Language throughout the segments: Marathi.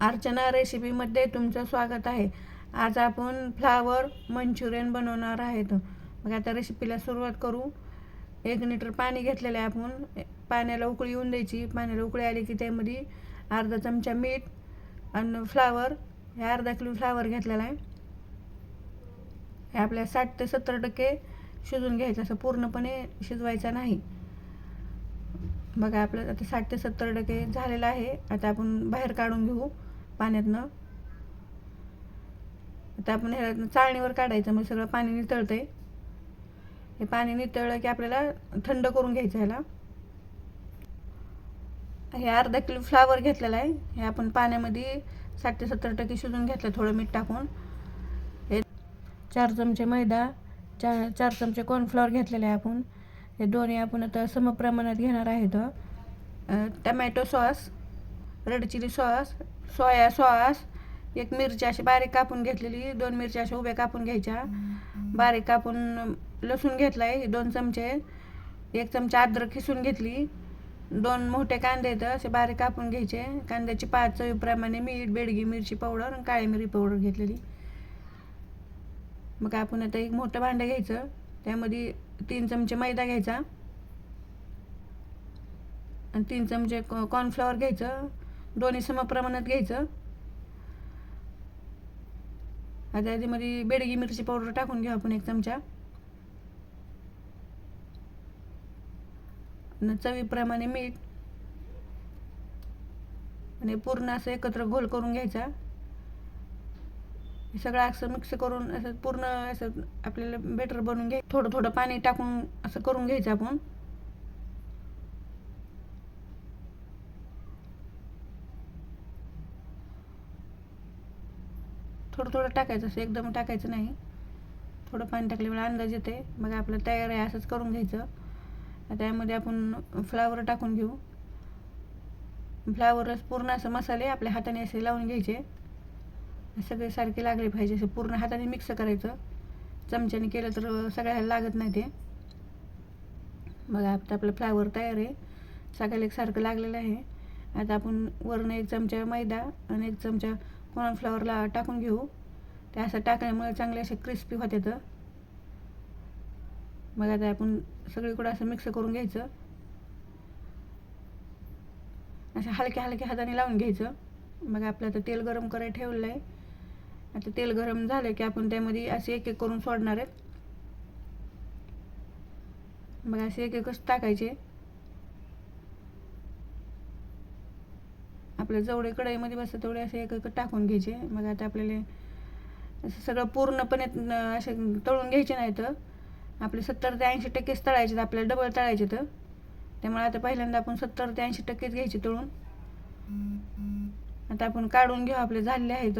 अर्चना रेसिपीमध्ये तुमचं स्वागत आहे. आज आपण फ्लावर मंचुरियन बनवणार आहेत. मग आता रेसिपीला सुरुवात करू. एक लिटर पाणी घेतलेलं आहे आपण. पाण्याला उकळी येऊन द्यायची. पाण्याला उकळी आली की त्यामध्ये अर्धा चमचा मीठ आणि फ्लावर हे अर्धा किलो फ्लावर घेतलेला आहे. हे आपल्या साठ ते सत्तर टक्के शिजून घ्यायचं. असं पूर्णपणे शिजवायचं नाही. बघा आपलं आता साठ ते सत्तर टक्के झालेलं आहे. आता आपण बाहेर काढून घेऊ. पाण्यातनं. आता आपण ह्याला चाळणीवर काढायचं मग सगळं पाणी नितळतंय. हे पाणी नितळलं की आपल्याला थंड करून घ्यायचं ह्याला. हे अर्धा किलो फ्लावर घेतलेला आहे. हे आपण पाण्यामध्ये साठ ते सत्तर टक्के शिजून घेतलं थोडं मीठ टाकून. हे चार चमचे मैदा चार चार चमचे कॉर्नफ्लॉवर घेतलेले आहे आपण. हे दोन्ही आपण आता समप्रमाणात घेणार आहेत. Tomato sauce red chilli sauce soya sauce एक मिरची अशी बारीक कापून घेतलेली दोन मिरच्या अशा उभ्या कापून घ्यायच्या. बारीक कापून लसूण घेतला आहे दोन चमचे. एक चमचा अद्रक खिसून घेतली. दोन मोठे कांदे आहेत असे बारीक कापून घ्यायचे. कांद्याची पाच चवीप्रमाणे मीठ बेडगी मिरची पावडर आणि काळी मिरी पावडर घेतलेली. मग आपण आता एक मोठं भांडं घ्यायचं. त्यामध्ये तीन चमचे मैदा घ्यायचा. आणि तीन चमचे कॉर्नफ्लॉवर घ्यायचं. दोन्ही समप्रमाणात घ्यायचं. आता आधीमध्ये बेडगी मिरची पावडर टाकून घेऊ आपण एक चमचा. चवीप्रमाणे मीठ. आणि पूर्ण असं एकत्र घोल करून घ्यायचा. हे सगळं असं मिक्स करून असं पूर्ण असं आपल्याला बेटर बनवून घ्याय थोडं थोडं पाणी टाकून असं करून घ्यायचं आपण. थोडं थोडं टाकायचं असं एकदम टाकायचं नाही. थोडं पाणी टाकल्यामुळे अंदाज येते मग आपलं तयार आहे असंच करून घ्यायचं. त्यामध्ये आपण फ्लावर टाकून घेऊ. फ्लावर पूर्ण असं मसाले आपल्या हाताने असे लावून घ्यायचे. सगळे सारखे लागले पाहिजे असं पूर्ण हाताने मिक्स करायचं. चमच्याने केलं तर सगळ्याला लागत नाही ते. बघा आता आपलं फ्लावर तयार आहे. सगळ्याला एकसारखं लागलेलं आहे. आता आपण वरून एक चमचा मैदा आणि एक चमचा कॉर्नफ्लॉवरला टाकून घेऊ. ते असं टाकल्यामुळे चांगले असे क्रिस्पी होते तर मग आता आपण सगळीकडं असं मिक्स करून घ्यायचं. असं हलक्या हलक्या हाताने लावून घ्यायचं. मग आपलं आता तेल गरम करायला ठेवलं आहे आता तेल गरम झालं की आपण त्यामध्ये असे एक एक करून सोडणार आहेत. मग असे एक एकच टाकायचे. आपल्या जेवढे कढईमध्ये बसतं तेवढे असे एक एक टाकून घ्यायचे. मग आता आपल्याला असं सगळं पूर्णपणे असे तळून घ्यायचे नाही तर. आपले सत्तर ते ऐंशी टक्केच तळायचे आहेत. आपल्याला डबल तळायचे तर त्यामुळे आता पहिल्यांदा आपण सत्तर ते ऐंशी टक्केच घ्यायचे तळून. आता आपण काढून घेऊ आपले झालेले आहेत.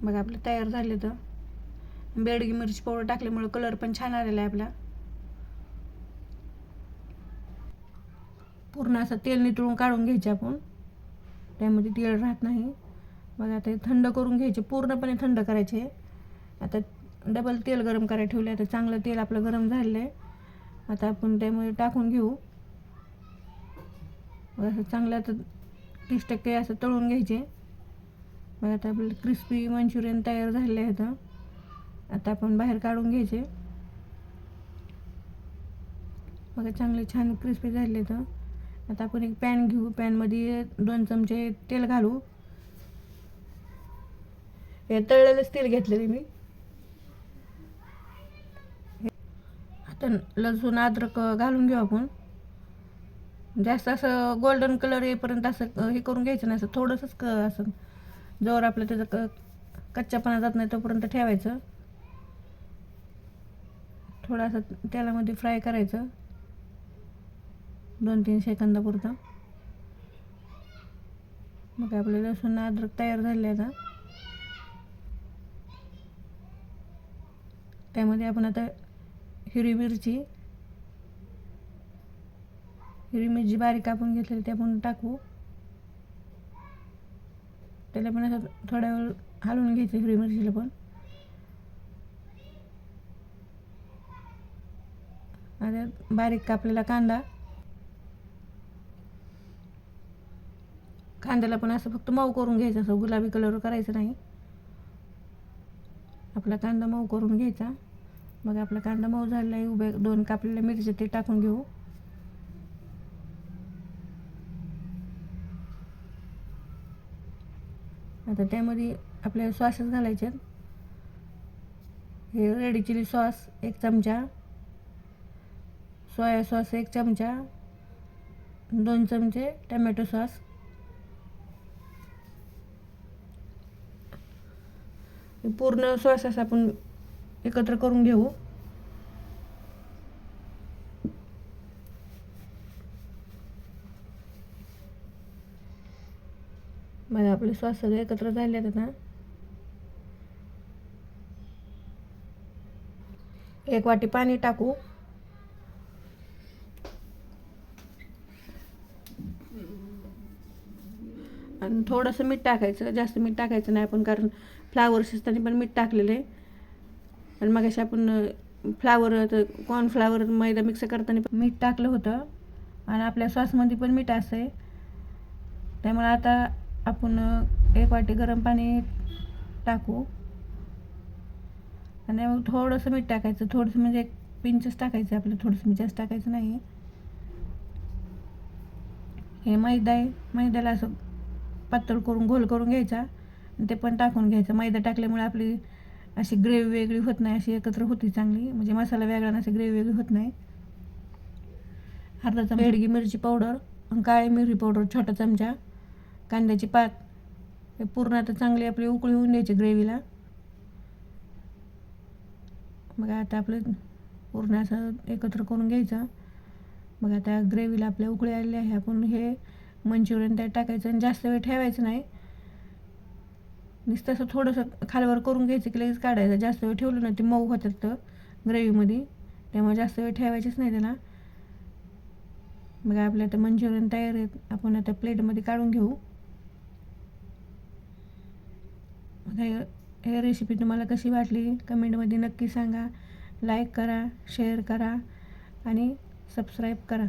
बघा आपले तयार झाले तर बेडगी मिरची पावडर टाकल्यामुळे कलर पण छान आलेला आहे आपला. पूर्ण असं तेल नितळून काढून घ्यायचे आपण. त्यामध्ये तेल राहत नाही. बघा आता हे थंड करून घ्यायचे पूर्णपणे थंड करायचे. आता डबल तेल गरम करायला ठेवले आता चांगलं तेल आपलं गरम झालेलं आहे. आता आपण त्यामध्ये टाकून घेऊ. मग असं चांगलं आता तीस टक्के असं तळून घ्यायचे. मग आता आपलं क्रिस्पी मंचुरियन तयार झालेले आहेत आता. आपण बाहेर काढून घ्यायचे. बघा चांगले छान क्रिस्पी झाले तर आता आपण एक पॅन घेऊ. पॅनमध्ये दोन चमचे तेल घालू. हे तळलेलंच तेल घेतलेले मी. आता लसूण अद्रक घालून घेऊ आपण. जास्त असं गोल्डन कलर येईपर्यंत असं हे करून घ्यायचं नाही. असं थोडंसंच क असं जोर आपलं त्याचं क कच्च्यापणा जात नाही तोपर्यंत ठेवायचं. थोडासा तेलामध्ये फ्राय करायचं. दोन तीन सेकंदापुरता. मग आपले लसूण अद्रक तयार झाले आता. त्यामध्ये आपण आता हिरवी मिरची हिरवी मिरची बारीक कापून घेतलेली ते आपण टाकू. त्याला पण असं थोड्या वेळ हलवून घ्यायचं हिरवी मिरचीला पण. आता बारीक कापलेला कांदा. कांद्याला पण असं फक्त मऊ करून घ्यायचं. असं गुलाबी कलर करायचं नाही. आपला कांदा मऊ करून घ्यायचा. मग आपला कांदा मऊ झालेला आहे. उभे दोन कापलेल्या मिरच्या ते टाकून घेऊ. आता त्यामध्ये आपल्याला सॉसेस घालायचे हे रेडी चिली सॉस एक चमचा. सोया सॉस एक चमचा. दोन चमचे टमॅटो सॉस. हे पूर्ण सॉसेस आपण एकत्र करून घेऊ. मग आपले श्वास सगळे एकत्र झाले आहेत ना. एक वाटी पाणी टाकू. थोडंसं मीठ टाकायचं जास्त मीठ टाकायचं नाही आपण कारण फ्लावर शिजताना पण मीठ टाकलेलं आहे. आणि मग अशी आपण फ्लावर कॉर्नफ्लावर मैदा मिक्स करताना पण मीठ टाकलं होतं. आणि आपल्या सॉसमध्ये पण मीठ असं आहे. त्यामुळे आता आपण एक वाटी गरम पाणी टाकू. आणि मग थोडंसं मीठ टाकायचं. थोडंसं म्हणजे एक पिंचच टाकायचं आपलं. थोडंसं मी जास्त टाकायचं नाही. हे मैदा आहे. मैद्याला असं पातळ करून घोल करून घ्यायचा आणि ते पण टाकून घ्यायचं. मैदा टाकल्यामुळे आपली अशी ग्रेव्ही वेगळी होत नाही अशी एकत्र होती चांगली. म्हणजे मसाला वेगळा नसे अशी ग्रेव्ही वेगळी होत नाही. अर्धा चमचा हेडगी मिरची पावडर आणि काळी मिरची पावडर छोटा चमचा कांद्याची पात. हे पूर्ण आता चांगली आपली उकळी होऊन द्यायची ग्रेव्हीला. मग आता आपलं पूर्ण असं एकत्र करून घ्यायचं. मग आता ग्रेव्हीला आपल्या उकळी आलेली आहे. आपण हे मंचुरियन त्यात टाकायचं आणि जास्त वेळ ठेवायचं नाही. नुसतं असं थोडंसं खालवर करून घ्यायचं की लगेच काढायचं. जास्त वेळ ठेवलं ना ते मऊ होतात तर ग्रेव्हीमध्ये. त्यामुळे जास्त वेळ ठेवायचीच नाही त्याला. मग आपल्या आता मंचुरियन तयार आहेत. आपण आता प्लेटमध्ये काढून घेऊ. हे हे रेसिपी तुम्हाला कशी वाटली? कमेंटमध्ये नक्की सांगा. लाईक करा शेअर करा आणि सबस्क्राईब करा.